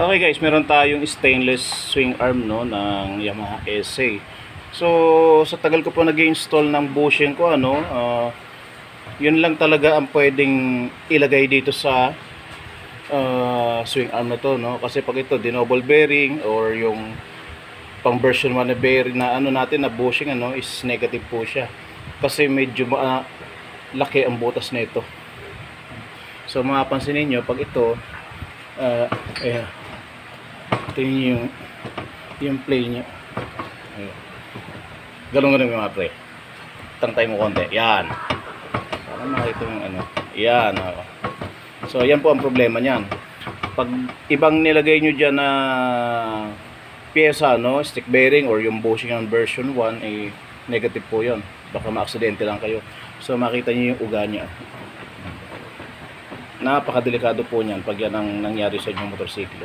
Okay guys, meron tayong stainless swing arm no ng Yamaha SA. So sa tagal ko po nag-install ng bushing ko ano, ah, yun lang talaga ang pwedeng ilagay dito sa ah, swing arm na to no kasi pag ito dinoble bearing or yung pang version 1 na bearing na ano natin na bushing ano is negative po siya kasi medyo ma- laki ang butas na ito. So mapapansin niyo pag ito ah ayan. Ito yung yung play niya. Ayan. Ganun ganun mga pre. Tangtay mo konti. Yan. Para makita yung ano. Yan. So yan po ang problema niyan. Pag ibang nilagay nyo dyan na pyesa, no, stick bearing or yung bushing ng version 1 ay negative po yon. Baka maaksidente lang kayo. So makita niyo yung uga niya. Napakadelikado po niyan pag yan ang nangyari sa inyong motorsiklo.